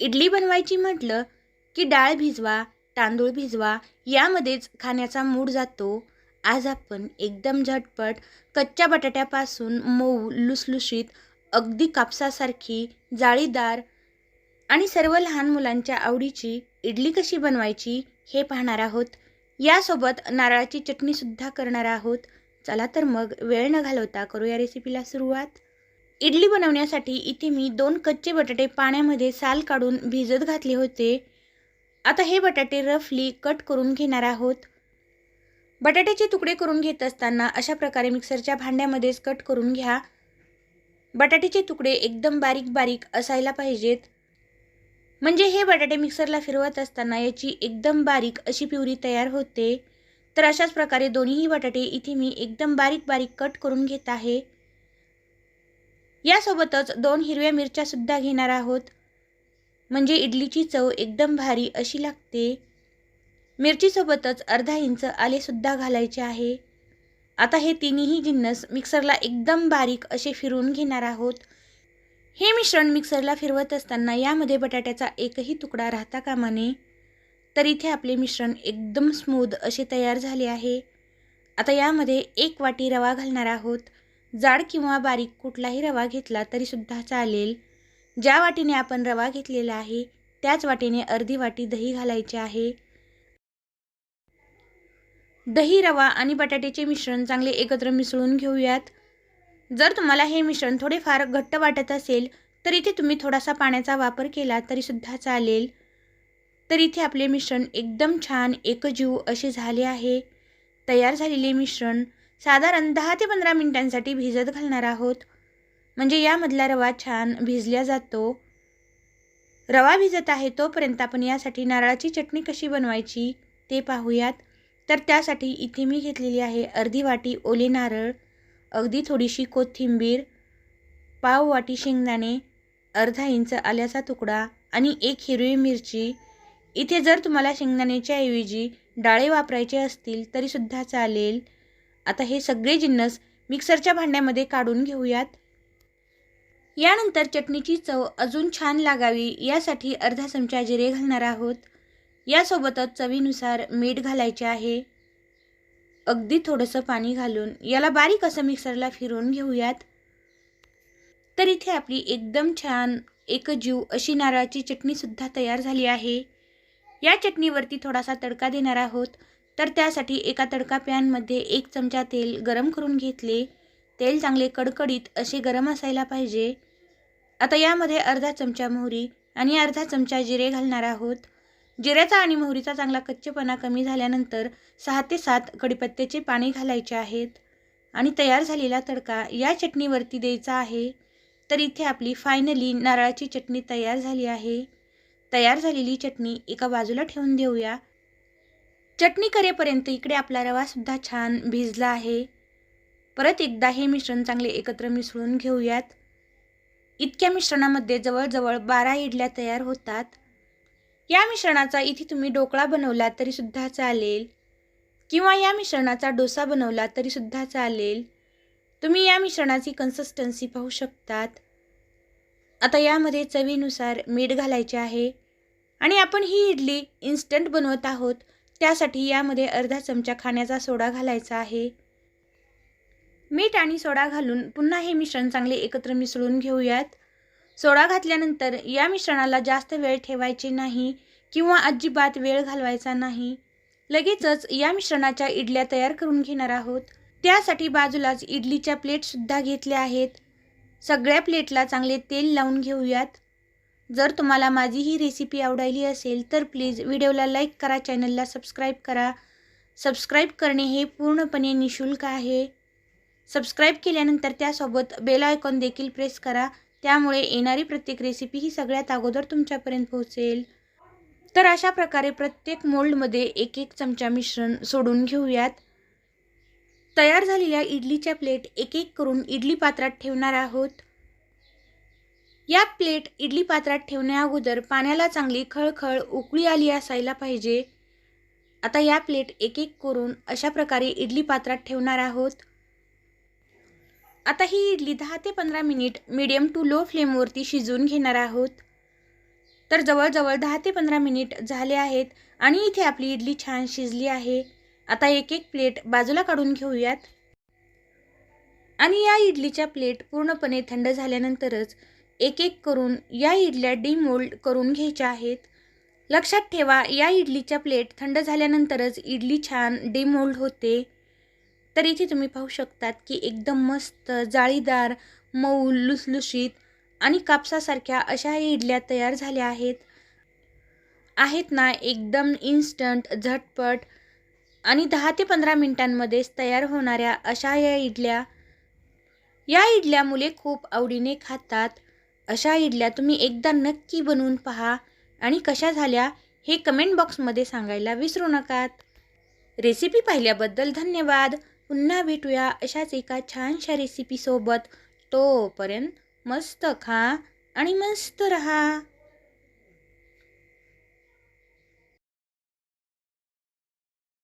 इडली बनवायची म्हटलं की डाळ भिजवा तांदूळ भिजवा यामध्येच खाण्याचा मूड जातो. आज आपण एकदम झटपट कच्च्या बटाट्यापासून मऊ लुसलुशीत अगदी कापसासारखी जाळीदार आणि सर्व लहान मुलांच्या आवडीची इडली कशी बनवायची हे पाहणार आहोत. यासोबत नारळाची चटणीसुद्धा करणार आहोत. चला तर मग वेळ न घालवता करू या रेसिपीला सुरुवात. इडली बनवण्यासाठी इथे मी दोन कच्चे बटाटे पाण्यामध्ये साल काढून भिजत घातले होते. आता हे बटाटे रफली कट करून घेणार आहोत. बटाट्याचे तुकडे करून घेत असताना अशा प्रकारे मिक्सरच्या भांड्यामध्येच कट करून घ्या. बटाट्याचे तुकडे एकदम बारीक बारीक असायला पाहिजेत. म्हणजे हे बटाटे मिक्सरला फिरवत असताना याची एकदम बारीक अशी प्युरी तयार होते. तर अशाच प्रकारे दोन्हीही बटाटे इथे मी एकदम बारीक बारीक कट करून घेत आहे. यासोबतच दोन हिरव्या मिरच्यासुद्धा घेणार आहोत. म्हणजे इडलीची चव एकदम भारी अशी लागते. मिरचीसोबतच अर्धा इंच आलेसुद्धा घालायचे आहे. आता हे तिन्ही जिन्नस मिक्सरला एकदम बारीक असे फिरवून घेणार आहोत. हे मिश्रण मिक्सरला फिरवत असताना यामध्ये बटाट्याचा एकही तुकडा राहता कामा नये. तर इथे आपले मिश्रण एकदम स्मूद असे तयार झाले आहे. आता यामध्ये एक वाटी रवा घालणार आहोत. जाड किंवा बारीक कुठलाही रवा घेतला तरीसुद्धा चालेल. ज्या वाटीने आपण रवा घेतलेला आहे त्याच वाटीने अर्धी वाटी दही घालायचे आहे. दही रवा आणि बटाट्याचे मिश्रण चांगले एकत्र मिसळून घेऊयात. जर तुम्हाला हे मिश्रण थोडेफार घट्ट वाटत असेल तर इथे तुम्ही थोडासा पाण्याचा वापर केला तरीसुद्धा चालेल. तर इथे आपले मिश्रण एकदम छान एकजीव असे झाले आहे. तयार झालेले मिश्रण साधारण दहा ते पंधरा मिनिटांसाठी भिजत घालणार आहोत. म्हणजे यामधला रवा छान भिजल्या जातो. रवा भिजत आहे तोपर्यंत आपण यासाठी नारळाची चटणी कशी बनवायची ते पाहूयात. तर त्यासाठी इथे मी घेतलेली आहे अर्धी वाटी ओले नारळ अगदी थोडीशी कोथिंबीर पाव वाटी शेंगदाणे अर्धा इंच आल्याचा तुकडा आणि एक हिरवी मिरची. इथे जर तुम्हाला शेंगदाण्याच्या ऐवजी डाळे वापरायचे असतील तरीसुद्धा चालेल. आता हे सगळे जिन्नस मिक्सरच्या भांड्यामध्ये काढून घेऊयात. यानंतर चटणीची चव अजून छान लागावी यासाठी अर्धा चमचा जिरे घालणार आहोत. यासोबतच चवीनुसार मीठ घालायचे आहे. अगदी थोडंसं पाणी घालून याला बारीक असं मिक्सरला फिरवून घेऊयात. तर इथे आपली एकदम छान एकजीव अशी नारळाची चटणीसुद्धा तयार झाली आहे. या चटणीवरती थोडासा तडका देणार आहोत. तर त्यासाठी एका तडका पॅनमध्ये एक चमचा तेल गरम करून घेतले. तेल चांगले कडकडीत असे गरम असायला पाहिजे. आता यामध्ये अर्धा चमचा मोहरी आणि अर्धा चमचा जिरे घालणार आहोत. जिऱ्याचा आणि मोहरीचा चांगला कच्चेपणा कमी झाल्यानंतर सहा ते सात कडीपत्त्याचे पाणी घालायचे आहेत. आणि तयार झालेला तडका या चटणीवरती द्यायचा आहे. तर इथे आपली फायनली नारळाची चटणी तयार झाली आहे. तयार झालेली चटणी एका बाजूला ठेवून देऊया. चटणी करेपर्यंत इकडे आपला रवासुद्धा छान भिजला आहे. परत एकदा हे मिश्रण चांगले एकत्र मिसळून घेऊयात. इतक्या मिश्रणामध्ये जवळजवळ बारा इडल्या तयार होतात. या मिश्रणाचा इथे तुम्ही ढोकळा बनवला तरीसुद्धा चालेल. किंवा या मिश्रणाचा डोसा बनवला तरीसुद्धा चालेल. तुम्ही या मिश्रणाची कन्सिस्टन्सी पाहू शकतात. आता यामध्ये चवीनुसार मीठ घालायचे आहे. आणि आपण ही इडली इन्स्टंट बनवत आहोत. त्यासाठी यामध्ये अर्धा चमचा खाण्याचा सोडा घालायचा आहे. मीठ आणि सोडा घालून पुन्हा हे मिश्रण चांगले एकत्र मिसळून घेऊयात. सोडा घातल्यानंतर या मिश्रणाला जास्त वेळ ठेवायचे नाही किंवा अजिबात वेळ घालवायचा नाही. लगेचच या मिश्रणाच्या इडल्या तयार करून घेणार आहोत. त्यासाठी बाजूलाच इडलीच्या प्लेटसुद्धा घेतल्या आहेत. सगळ्या प्लेटला चांगले तेल लावून घेऊयात. जर तुम्हाला माझी ही रेसिपी आवडायली असेल तर प्लीज व्हिडिओला लाईक करा चॅनलला सबस्क्राईब करा. सबस्क्राईब करणे हे पूर्णपणे निशुल्क आहे. सबस्क्राईब केल्यानंतर त्यासोबत बेल आयकॉन देखील प्रेस करा. त्यामुळे येणारी प्रत्येक रेसिपी ही सगळ्यात अगोदर तुमच्यापर्यंत पोहोचेल. तर अशा प्रकारे प्रत्येक मोल्डमध्ये एक एक चमचा मिश्रण सोडून घेऊयात. तयार झालेल्या इडलीच्या प्लेट एक एक करून इडली पात्रात ठेवणार आहोत. या प्लेट इडली पात्रात ठेवण्या अगोदर पाण्याला चांगली खळखळ उकळी आली असायला पाहिजे. आता या प्लेट एक एक करून अशा प्रकारे इडली पात्रात ठेवणार आहोत. आता ही इडली दहा ते पंधरा मिनिट मीडियम टू लो फ्लेमवरती शिजवून घेणार आहोत. तर जवळजवळ दहा ते पंधरा मिनिट झाले आहेत आणि इथे आपली इडली छान शिजली आहे. आता एक एक प्लेट बाजूला काढून घेऊयात. आणि या इडलीच्या प्लेट पूर्णपणे थंड झाल्यानंतरच एक एक करून या इडल्या डिमोल्ड करून घ्यायच्या आहेत. लक्षात ठेवा या इडलीच्या प्लेट थंड झाल्यानंतरच इडली छान डिमोल्ड होते. तर इथे तुम्ही पाहू शकतात की एकदम मस्त जाळीदार मऊ लुसलुशीत आणि कापसासारख्या अशा या इडल्या तयार झाल्या आहेत. आहेत ना एकदम इन्स्टंट झटपट आणि दहा ते पंधरा मिनटांमध्येच तयार होणाऱ्या अशा या इडल्या. या इडल्या मुले खूप आवडीने खातात. अशा इडल्या तुम्ही एकदा नक्की बनवून पहा आणि कशा झाल्या हे कमेंट बॉक्समध्ये सांगायला विसरू नकात. रेसिपी पाहिल्याबद्दल धन्यवाद. पुन्हा भेटूया अशाच एका छानशा रेसिपीसोबत तोपर्यंत मस्त खा आणि मस्त रहा.